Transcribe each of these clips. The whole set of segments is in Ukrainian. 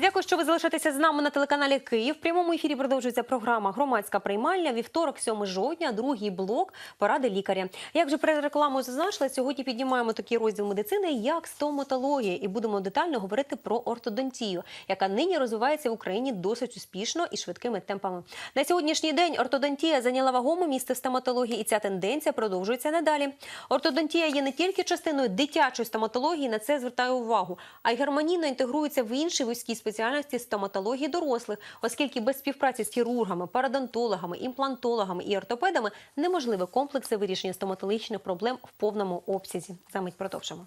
Дякую, що ви залишаєтеся з нами на телеканалі Київ. В прямому ефірі продовжується програма Громадська приймальня. Вівторок, 7 жовтня, другий блок поради лікаря. Як же перед рекламою зазначила, сьогодні піднімаємо такий розділ медицини, як стоматологія, і будемо детально говорити про ортодонтію, яка нині розвивається в Україні досить успішно і швидкими темпами. На сьогоднішній день ортодонтія зайняла вагоме місце стоматології, і ця тенденція продовжується надалі. Ортодонтія є не тільки частиною дитячої стоматології, на це звертаю увагу, а й гармонійно інтегрується в інші вузькі спеціальності стоматології дорослих, оскільки без співпраці з хірургами, парадонтологами, імплантологами і ортопедами неможливе комплекси вирішення стоматологічних проблем в повному обсязі. Замить продовжимо.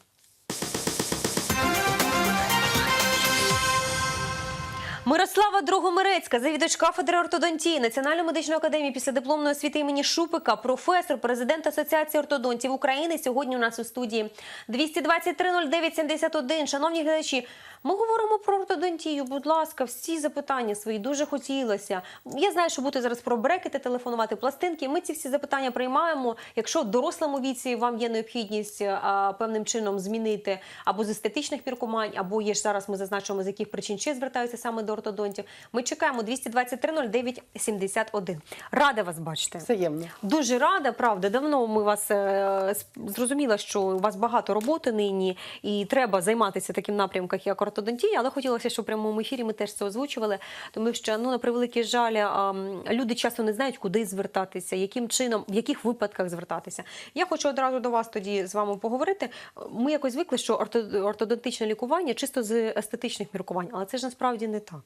Мирослава Дрогомирецька, завідувач кафедри ортодонтії Національної медичної академії після дипломної освіти імені Шупика, професор, президент Асоціації ортодонтів України. Сьогодні у нас у студії 223-09-71. Шановні глядачі, ми говоримо про ортодонтію. Будь ласка, всі запитання свої дуже хотілося. Я знаю, що будете зараз про брекети телефонувати, пластинки. Ми ці всі запитання приймаємо. Якщо в дорослому віці вам є необхідність а, певним чином змінити або з естетичних міркувань, або є ж зараз ми зазначимо, з яких причин ще звертаються саме до ортодонтів. Ми чекаємо 223-09-71. Рада вас бачити. Взаємно. Дуже рада, правда. Давно ми вас е, зрозуміла, що у вас багато роботи нині, і треба займатися таким напрямком, як ортодонтія. Але хотілося, щоб в прямому ефірі ми теж це озвучували, тому що ну на превеликий жаль, а, люди часто не знають, куди звертатися, яким чином, в яких випадках звертатися. Я хочу одразу до вас тоді з вами поговорити. Ми якось звикли, що орто- ортодонтичне лікування чисто з естетичних міркувань, але це ж насправді не так.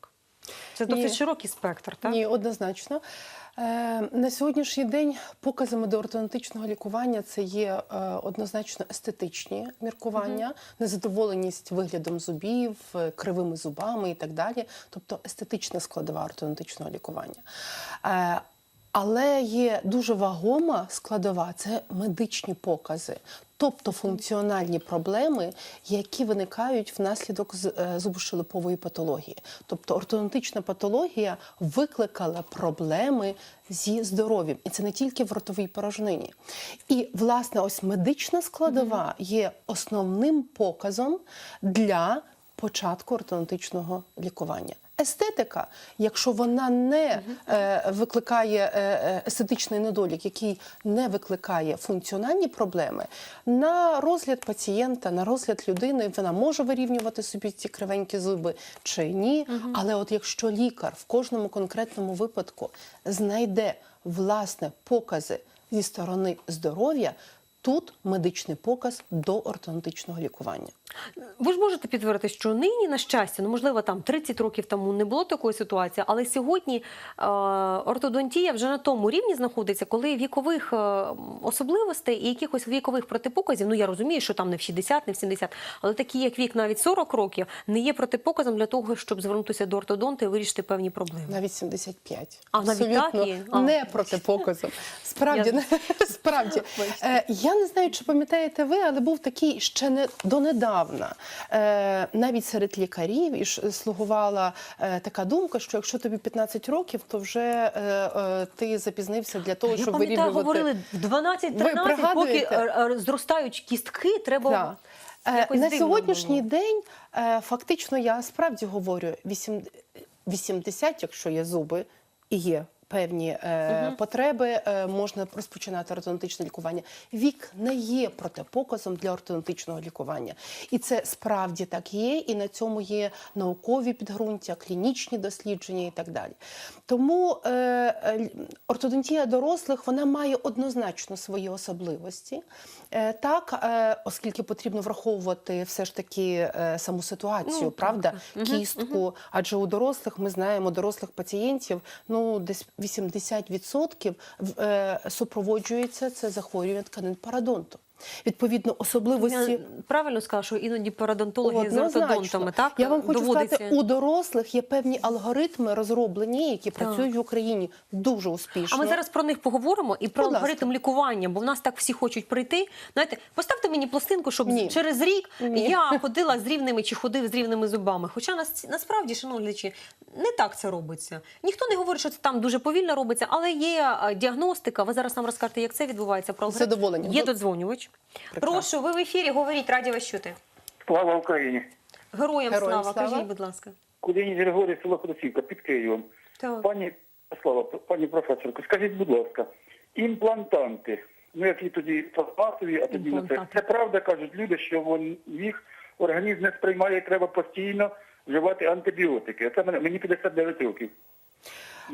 Це досить Ні. широкий спектр, так? Ні, однозначно. Е, на сьогоднішній день показами до ортодонтичного лікування це є е, однозначно естетичні міркування, незадоволеність виглядом зубів, е, кривими зубами і так далі. Тобто естетична складова ортодонтичного лікування. Але є дуже вагома складова це медичні покази, тобто функціональні проблеми, які виникають внаслідок е, зубощелепової патології. Тобто ортодонтична патологія викликала проблеми зі здоров'ям, і це не тільки в ротовій порожнині. І власне, ось медична складова є основним показом для початку ортодонтичного лікування. Естетика, якщо вона не е, викликає е, е, естетичний недолік, який не викликає функціональні проблеми, на розгляд пацієнта, на розгляд людини, вона може вирівнювати собі ці кривенькі зуби чи ні. Але от якщо лікар в кожному конкретному випадку знайде власне покази зі сторони здоров'я, тут медичний показ до ортодонтичного лікування. Ви ж можете підтвердити, що нині, на щастя, ну можливо, там 30 років тому не було такої ситуації, але сьогодні е, ортодонтія вже на тому рівні знаходиться, коли вікових е, особливостей і якихось вікових протипоказів, ну я розумію, що там не в 60, не в 70, але такі, як вік навіть 40 років, не є протипоказом для того, щоб звернутися до ортодонта і вирішити певні проблеми. Навіть 75. А, навіть Абсолютно так є? Не протипоказом. Справді, Я- справді. Бачите. Я не знаю, чи пам'ятаєте ви, але був такий ще не донедавна. Е, навіть серед лікарів і ж слугувала е, така думка, що якщо тобі 15 років, то вже е, е, ти запізнився для того, Я щоб вирівнювати. говорили в 12-13, поки е, е, зростають кістки, треба Так. Е, якось На сьогоднішній було. день фактично я справді говорю 80, якщо є зуби і є певні е, потреби, е, можна розпочинати ортодонтичне лікування. Вік не є протипоказом для ортодонтичного лікування. І це справді так є, і на цьому є наукові підґрунтя, клінічні дослідження і так далі. Тому е, е, ортодонтія дорослих вона має однозначно свої особливості. Е, так, е, оскільки потрібно враховувати все ж таки е, саму ситуацію, Ну, правда, так. кістку. Адже у дорослих ми знаємо дорослих пацієнтів, ну десь 80% в- е, супроводжується це захворювання тканин парадонту. Відповідно, особливості. Я правильно сказала, що іноді парадонтологи з ортодонтами, так? Я вам хочу доводиться. сказати, у дорослих є певні алгоритми розроблені, які працюють в Україні дуже успішно. А ми зараз про них поговоримо і про Будь ласка. алгоритм лікування, бо в нас так всі хочуть прийти. Знаєте, поставте мені пластинку, щоб Ні. через рік Ні. я ходила з рівними чи ходив з рівними зубами. Хоча нас насправді, шановні не так це робиться. Ніхто не говорить, що це там дуже повільно робиться, але є е, діагностика. Ви зараз нам розкажете, як це відбувається. Про алгоритм. задоволенням. Є додзвонювач. Прекрасно. Прошу, ви в ефірі, говоріть, раді вас чути. Слава Україні! Героям, Героям слава, слава. кажіть, будь ласка. Кулініч Григорій, село Ходосівка, під Києвом. Так. Пані Слава, пані професорко, скажіть, будь ласка, імплантанти, ну які тоді пластмасові, а тоді на це. Це правда, кажуть люди, що вон, їх організм не сприймає, треба постійно вживати антибіотики. Це мені 59 років.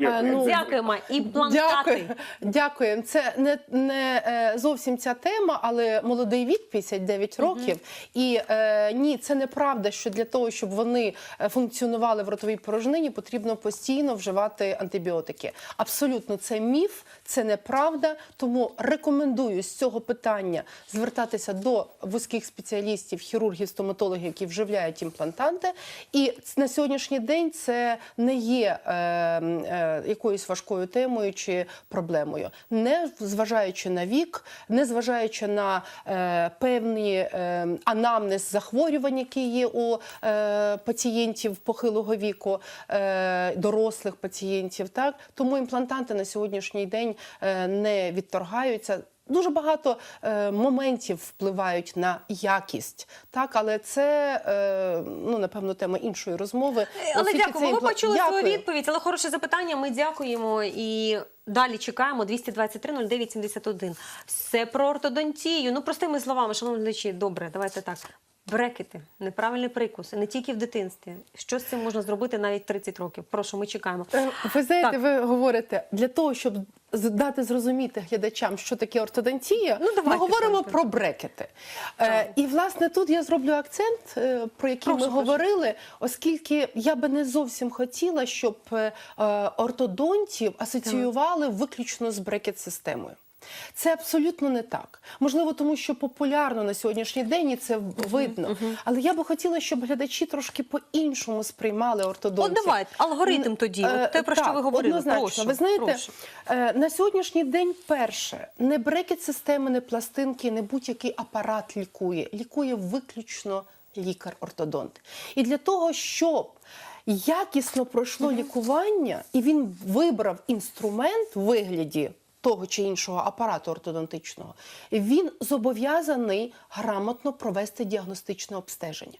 А, ну. Дякуємо. Імплантати. Дякую. Дякую. Це не, не е, зовсім ця тема, але молодий вік 59 років. І е, ні, це неправда, що для того, щоб вони е, функціонували в ротовій порожнині, потрібно постійно вживати антибіотики. Абсолютно, це міф, це неправда. Тому рекомендую з цього питання звертатися до вузьких спеціалістів, хірургів, стоматологів, які вживляють імплантанти. І на сьогоднішній день це не є е, е, якоюсь важкою темою чи проблемою, не зважаючи на вік, не зважаючи на е, певні е, анамнез захворювань, які є у е, пацієнтів похилого віку, е, дорослих пацієнтів. Так тому імплантанти на сьогоднішній день е, не відторгаються. Дуже багато е, моментів впливають на якість, так але це е, ну напевно тема іншої розмови. Але Оскільки дякую. імпл... Ви почули почули свою відповідь, але хороше запитання. Ми дякуємо і далі чекаємо 223 09 71. Все про ортодонтію. Ну простими словами, шановні глядачі, добре, давайте так. Брекети, неправильний прикус, не тільки в дитинстві. Що з цим можна зробити навіть 30 років? Прошу, ми чекаємо. Е, Ви знаєте, Так. ви говорите для того, щоб дати зрозуміти глядачам, що таке ортодонтія, Ну, давайте, ми говоримо давайте. про брекети. Так. Е, і власне тут я зроблю акцент, е, про який Прошу, ми прошу. говорили, оскільки я би не зовсім хотіла, щоб ортодонтів асоціювали виключно з брекет-системою. Це абсолютно не так. Можливо, тому що популярно на сьогоднішній день і це видно. Але я би хотіла, щоб глядачі трошки по-іншому сприймали От ортодонтів. давайте, алгоритм тоді, Е, от те, про що ви говорили. Однозначно. Прошу, ви знаєте, прошу. е, на сьогоднішній день перше, не брекет системи, не пластинки, не будь-який апарат лікує. Лікує виключно лікар-ортодонт. І для того, щоб якісно пройшло лікування, і він вибрав інструмент в вигляді. Того чи іншого апарату ортодонтичного, він зобов'язаний грамотно провести діагностичне обстеження.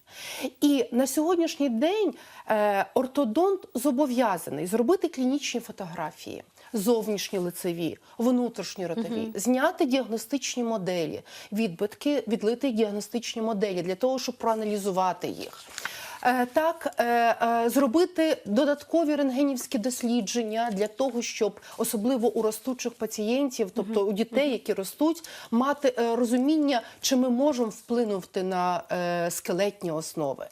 І на сьогоднішній день е, ортодонт зобов'язаний зробити клінічні фотографії. Зовнішні лицеві, внутрішні ротові, зняти діагностичні моделі, відбитки, відлити діагностичні моделі для того, щоб проаналізувати їх. Е, Так, е, е, зробити додаткові рентгенівські дослідження для того, щоб особливо у ростучих пацієнтів, тобто у дітей, які ростуть, мати розуміння, чи ми можемо вплинути на скелетні основи.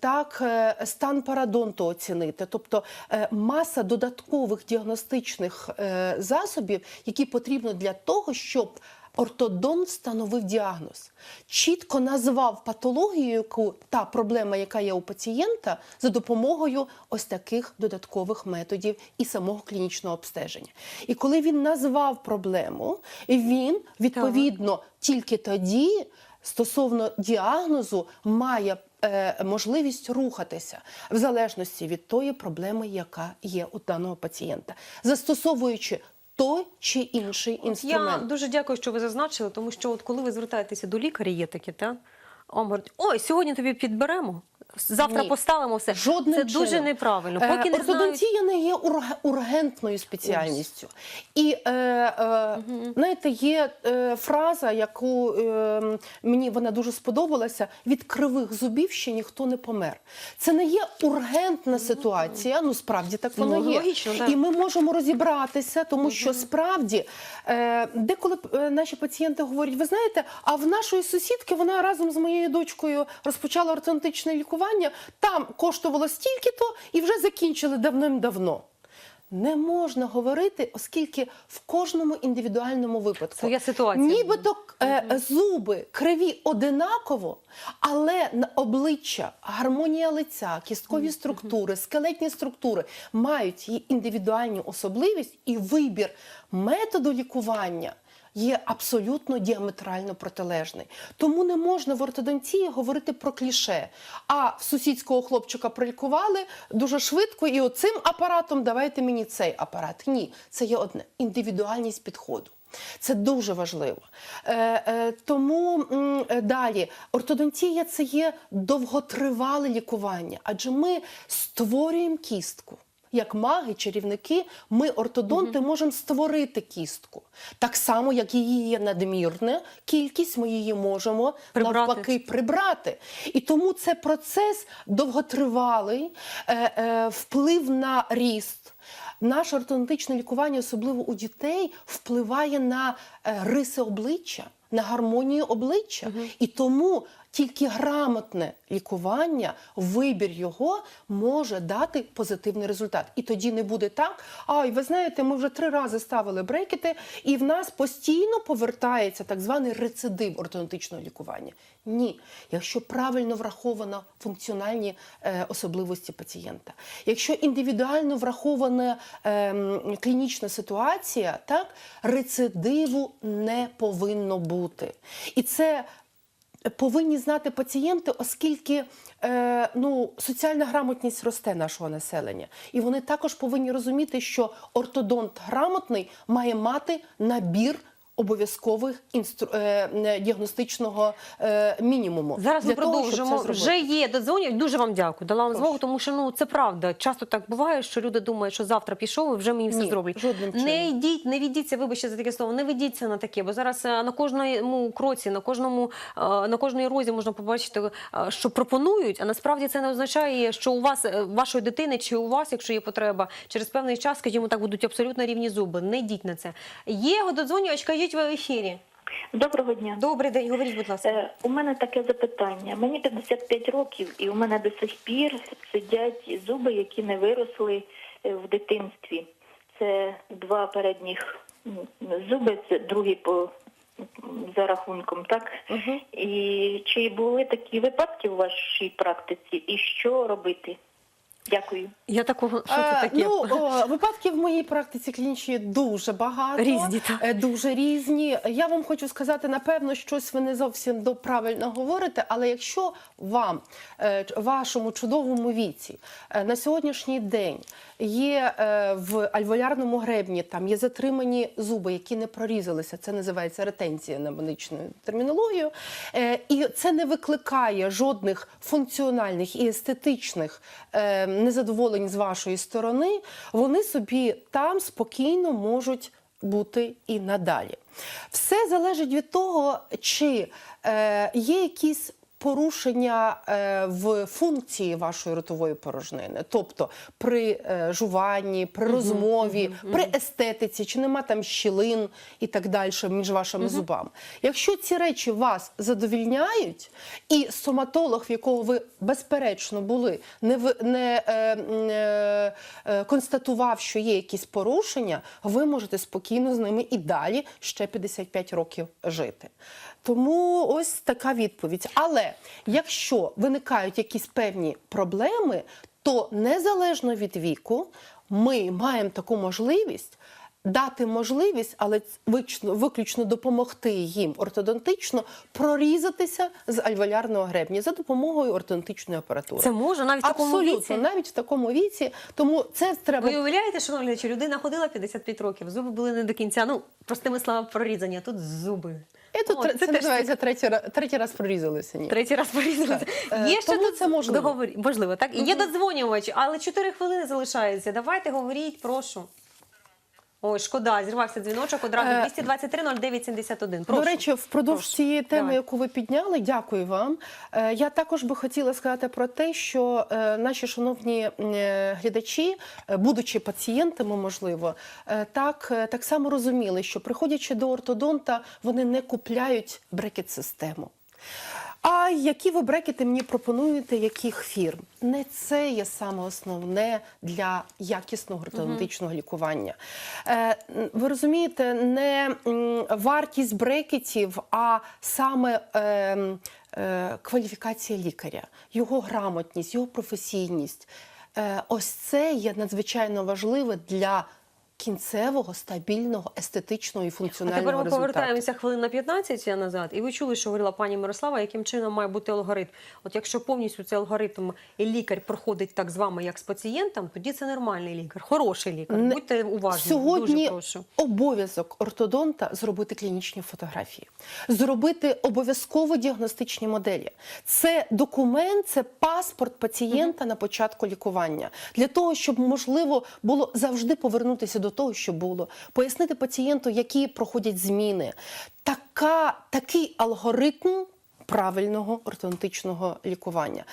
Так, стан парадонту оцінити, тобто маса додаткових діагностичних засобів, які потрібно для того, щоб Ортодонт встановив діагноз, чітко назвав патологію, яку та проблема, яка є у пацієнта, за допомогою ось таких додаткових методів і самого клінічного обстеження. І коли він назвав проблему, він відповідно тільки тоді стосовно діагнозу має е, можливість рухатися в залежності від тої проблеми, яка є у даного пацієнта, застосовуючи той чи інший Я інструмент. дуже дякую, що ви зазначили, тому що от коли ви звертаєтеся до лікаря, є такі, та Он говорить, ой, сьогодні тобі підберемо, завтра Ні. поставимо все. Жодним Це дуже чином. неправильно. Е, Поки не знають. Ортодонтія не є ург- ургентною спеціальністю. І е, е, знаєте, є е, фраза, яку е, мені вона дуже сподобалася: від кривих зубів ще ніхто не помер. Це не є ургентна ситуація. Ну справді так воно Ну, є. логічно, так. І ми можемо розібратися, тому що справді е, деколи е, наші пацієнти говорять: ви знаєте, а в нашої сусідки вона разом з моєю дочкою розпочала ортодонтичне лікування. Там коштувало стільки-то і вже закінчили давним-давно. Не можна говорити, оскільки в кожному індивідуальному випадку Своя ситуація. нібито е, зуби криві одинаково, але на обличчя, гармонія лиця, кісткові структури, скелетні структури мають її індивідуальну особливість і вибір методу лікування. Є абсолютно діаметрально протилежний. Тому не можна в ортодонтії говорити про кліше. А в сусідського хлопчика пролікували дуже швидко, і оцим апаратом давайте мені цей апарат. Ні, це є одне індивідуальність підходу. Це дуже важливо. Е, е, тому е, далі ортодонтія це є довготривале лікування, адже ми створюємо кістку. Як маги, чарівники, ми, ортодонти, можемо створити кістку. Так само, як її є надмірна кількість, ми її можемо Прибрати. навпаки прибрати. І тому це процес довготривалий, е, е, вплив на ріст. Наше ортодонтичне лікування, особливо у дітей, впливає на е, риси обличчя, на гармонію обличчя. І тому тільки грамотне лікування, вибір його може дати позитивний результат. І тоді не буде так. Ай, ви знаєте, ми вже три рази ставили брекети, і в нас постійно повертається так званий рецидив ортодонтичного лікування. Ні, якщо правильно враховано функціональні е, особливості пацієнта, якщо індивідуально врахована ем, клінічна ситуація, так рецидиву не повинно бути. І це повинні знати пацієнти, оскільки е, ну, соціальна грамотність росте нашого населення. І вони також повинні розуміти, що ортодонт грамотний має мати набір. Обов'язкових інстру... е, діагностичного е, мінімуму Зараз ми того, продовжимо. зробити. Вже є додзвонів. Дуже вам дякую. Дала вам змогу, тому що ну це правда. Часто так буває, що люди думають, що завтра пішов і вже мені все Ні, зроблять. Не йдіть, не віддіться, вибачте за таке слово, не ведіться на таке, бо зараз е, на кожному кроці, на кожному на кожній розі можна побачити, що пропонують. А насправді це не означає, що у вас вашої дитини чи у вас, якщо є потреба, через певний час, скажімо так, будуть абсолютно рівні зуби. Не йдіть на це. Є додзвонювач, кажіть ви в ефірі. Доброго дня. Добрий день, говоріть, будь ласка. Е, у мене таке запитання. Мені 55 років, і у мене до сих пір сидять зуби, які не виросли е, в дитинстві. Це два передніх зуби, це другий по за рахунком, так? Мгм. І чи були такі випадки у вашій практиці, і що робити? Дякую. Я такого що це Е, таке? Ну, о, випадків в моїй практиці клінічній дуже багато. Різні, так. Е, Дуже різні. Я вам хочу сказати, напевно, щось ви не зовсім до правильно говорите, але якщо вам, е, вашому чудовому віці, е, на сьогоднішній день є е, в альвеолярному гребні, там є затримані зуби, які не прорізалися, це називається ретенція на медичною термінологією, е, і це не викликає жодних функціональних і естетичних незадоволень з вашої сторони, вони собі там спокійно можуть бути і надалі. Все залежить від того, чи е, є якісь порушення е, в функції вашої ротової порожнини, тобто при е, жуванні, при розмові, при естетиці, чи нема там щілин і так далі між вашими зубами. Якщо ці речі вас задовільняють, і стоматолог, в якого ви безперечно були, не, не е, е, е, констатував, що є якісь порушення, ви можете спокійно з ними і далі ще 55 років жити. Тому ось така відповідь. Але якщо виникають якісь певні проблеми, то незалежно від віку ми маємо таку можливість. Дати можливість, але виключно, допомогти їм ортодонтично прорізатися з альвеолярного гребня за допомогою ортодонтичної апаратури. Це може навіть в такому Абсолютно, віці. навіть в такому віці. Тому це треба Ви уявляєте, шановні глядачі, людина ходила 55 років, зуби були не до кінця. Ну, простими словами, прорізані, а тут зуби. Тут О, це це, називається третій, ра- третій раз прорізалися. Ні. Третій раз порізалися. Так. Є ще тому це можливо. договор- Можливо, так? Є додзвонювач, але 4 хвилини залишається. Давайте говоріть, прошу. Ой, шкода, зірвався дзвіночок одразу Е, 223 09 71. Прошу. До речі, впродовж Прошу. цієї теми, Давай. яку ви підняли, дякую вам. Е, Я також би хотіла сказати про те, що е, наші шановні е, глядачі, е, будучи пацієнтами, можливо, е, так, е, так само розуміли, що приходячи до ортодонта, вони не купляють брекет-систему. А які ви брекети мені пропонуєте, яких фірм? Не це є саме основне для якісного ортодонтичного лікування. Е, ви розумієте, не вартість брекетів, а саме е, е, кваліфікація лікаря, його грамотність, його професійність. Е, ось це є надзвичайно важливе для кінцевого, стабільного, естетичного і А функціонального тепер ми результату. повертаємося хвилин на 15 назад, і ви чули, що говорила пані Мирослава, яким чином має бути алгоритм. От якщо повністю цей алгоритм і лікар проходить так з вами, як з пацієнтом, тоді це нормальний лікар, хороший лікар. Не- Будьте уважні. Сьогодні Дуже прошу. обов'язок ортодонта зробити клінічні фотографії, зробити обов'язково діагностичні моделі. Це документ, це паспорт пацієнта на початку лікування для того, щоб можливо було завжди повернутися до того, що було, пояснити пацієнту, які проходять зміни. Така такий алгоритм. Правильного ортодонтичного лікування.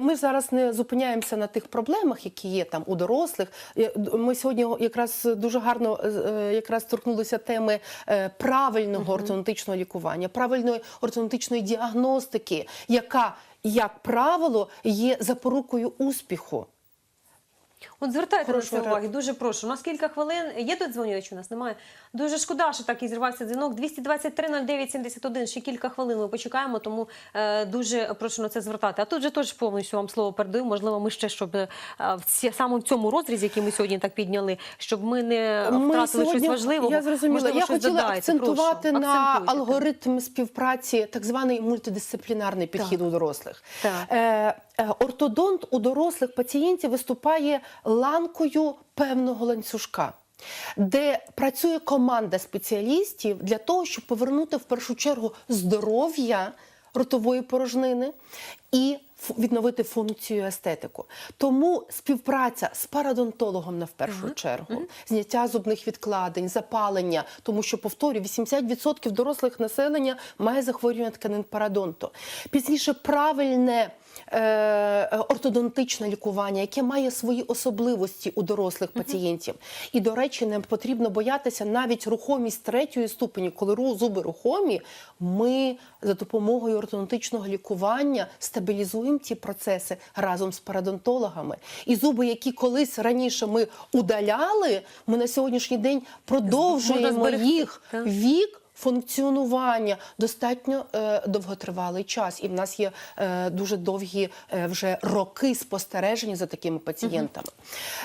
Ми зараз не зупиняємося на тих проблемах, які є там у дорослих. Е, Ми сьогодні якраз дуже гарно е, якраз торкнулися теми е, правильного ортодонтичного лікування, правильної ортодонтичної діагностики, яка, як правило, є запорукою успіху. От звертайте на це уваги, дуже прошу. У нас кілька хвилин. Є тут дзвонювач у нас? Немає. Дуже шкода, що так і зірвався дзвінок. 223 09 71. Ще кілька хвилин ми почекаємо, тому е, дуже прошу на це звертати. А тут же теж повністю вам слово передаю. Можливо, ми ще щоб е, в ці, саме в цьому розрізі, який ми сьогодні так підняли, щоб ми не Ми втратили сьогодні- щось важливого. Я зрозуміла. Можливо, я щось хотіла додайте. акцентувати Прошу, на алгоритм співпраці, так званий мультидисциплінарний підхід у дорослих. Так. Е, ортодонт у дорослих пацієнтів виступає ланкою певного ланцюжка. Де працює команда спеціалістів для того, щоб повернути в першу чергу здоров'я ротової порожнини і відновити функцію естетику. Тому співпраця з парадонтологом на в першу чергу, зняття зубних відкладень, запалення, тому що повторюю, 80% дорослих населення має захворювання тканин парадонту. Пізніше правильне. е, Ортодонтичне лікування, яке має свої особливості у дорослих пацієнтів, і до речі, не потрібно боятися навіть рухомість третьої ступені, коли зуби рухомі, ми за допомогою ортодонтичного лікування стабілізуємо ті процеси разом з парадонтологами. І зуби, які колись раніше ми удаляли, ми на сьогоднішній день продовжуємо їх вік. Функціонування достатньо е, довготривалий час, і в нас є е, дуже довгі е, вже роки спостереження за такими пацієнтами.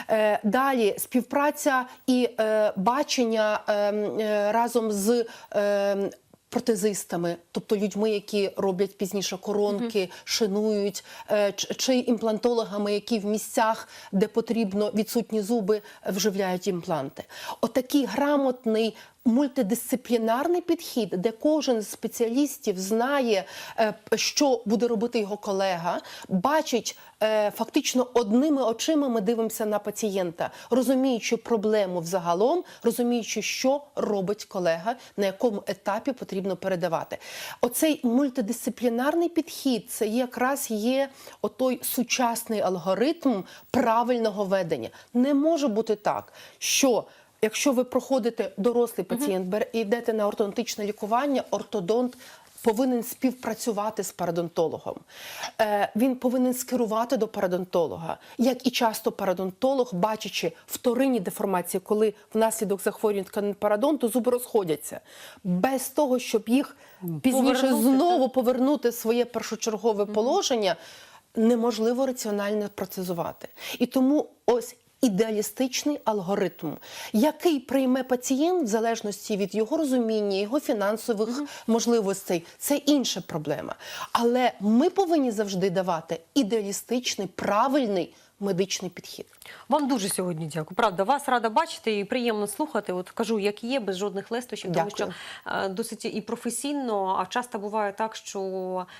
Е, далі співпраця і е, бачення е, е, разом з. Е, Протезистами, тобто людьми, які роблять пізніше коронки, шинують, е, чи імплантологами, які в місцях, де потрібно відсутні зуби, вживляють імпланти. Отакий грамотний мультидисциплінарний підхід, де кожен з спеціалістів знає, е, що буде робити його колега, бачить е, фактично одними очима ми дивимося на пацієнта, розуміючи проблему взагалом, розуміючи, що робить колега, на якому етапі потрібно передавати. Оцей мультидисциплінарний підхід це якраз є отой сучасний алгоритм правильного ведення. Не може бути так, що Якщо ви проходите дорослий пацієнт, бере і йдете на ортодонтичне лікування, ортодонт повинен співпрацювати з парадонтологом. Е, він повинен скерувати до парадонтолога. Як і часто парадонтолог, бачачи вторинні деформації, коли внаслідок захворювань тканин парадонту зуби розходяться, без того, щоб їх пізніше Повернути, знову повернути своє першочергове положення, неможливо раціонально процезувати. І тому ось ідеалістичний алгоритм, який прийме пацієнт в залежності від його розуміння, його фінансових можливостей, це інша проблема. Але ми повинні завжди давати ідеалістичний, правильний медичний підхід. Вам дуже сьогодні дякую. Правда, вас рада бачити і приємно слухати. От кажу, як є, без жодних лестощів, тому що е, досить і професійно. А часто буває так, що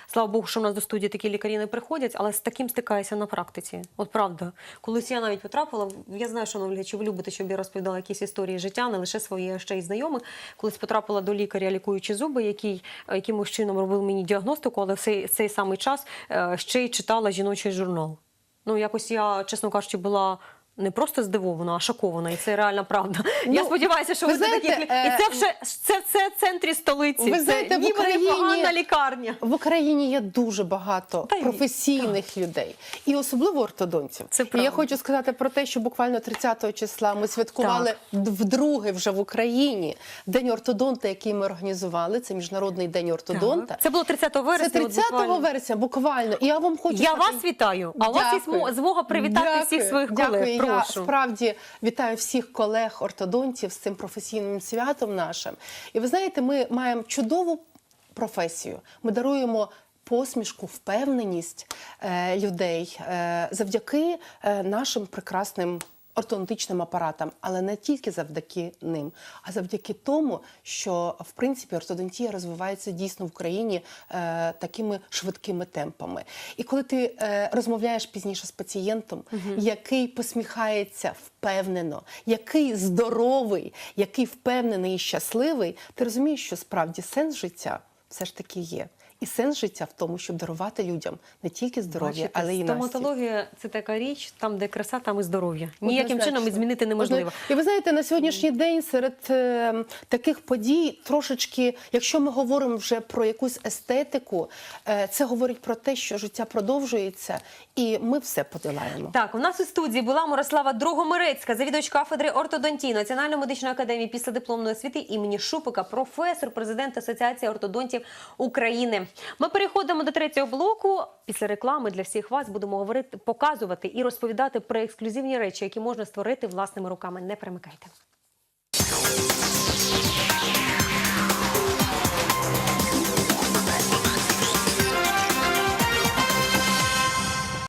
слава Богу, що в нас до студії такі лікарі не приходять, але з таким стикаюся на практиці. От правда, колись я навіть потрапила. Я знаю, що глядачі, ви любите, щоб я розповідала якісь історії життя, не лише свої, а ще й знайомих. Колись потрапила до лікаря, лікуючи зуби, який е, якимось чином робив мені діагностику, але в цей, цей самий час е, ще й читала жіночий журнал. Ну, якось я, чесно кажучи, була не просто здивована, а шокована. І це реальна правда. я Ну, сподіваюся, що ви ви, це такі. знаєте, І е, це вже це, це в центрі столиці. Ви це знаєте, в Україні- лікарня. В Україні є дуже багато Та професійних людей, і особливо ортодонтів. Це і я хочу сказати про те, що буквально 30 числа ми святкували д- вдруге вже в Україні день ортодонта, який ми організували. Це міжнародний день ортодонта. Це було 30 вересня. Це 30 буквально. вересня, буквально. І я вам хочу Я сказати- вас вітаю, а у вас є змога привітати Дякую. всіх своїх Дякую, колег. Я справді вітаю всіх колег ортодонтів з цим професійним святом нашим. І ви знаєте, ми маємо чудову професію. Ми даруємо. Посмішку, впевненість е, людей е, завдяки е, нашим прекрасним ортодонтичним апаратам, але не тільки завдяки ним, а завдяки тому, що в принципі ортодонтія розвивається дійсно в Україні е, такими швидкими темпами. І коли ти е, розмовляєш пізніше з пацієнтом, який посміхається впевнено, який здоровий, який впевнений і щасливий, ти розумієш, що справді сенс життя все ж таки є. І сенс життя в тому, щоб дарувати людям не тільки здоров'я, але й настрій. стоматологія це така річ, там, де краса, там і здоров'я. Ніяким Однозначно. чином і змінити неможливо. І ви знаєте, на сьогоднішній день серед е, таких подій трошечки, якщо ми говоримо вже про якусь естетику, е, це говорить про те, що життя продовжується, і ми все подолаємо. Так, у нас у студії була Мирослава Дрогомирецька, завідувач кафедри ортодонтії Національної медичної академії після дипломної освіти імені Шупика, професор, президент Асоціації ортодонтів України. Ми переходимо до третього блоку. Після реклами для всіх вас будемо говорити, показувати і розповідати про ексклюзивні речі, які можна створити власними руками. Не перемикайте.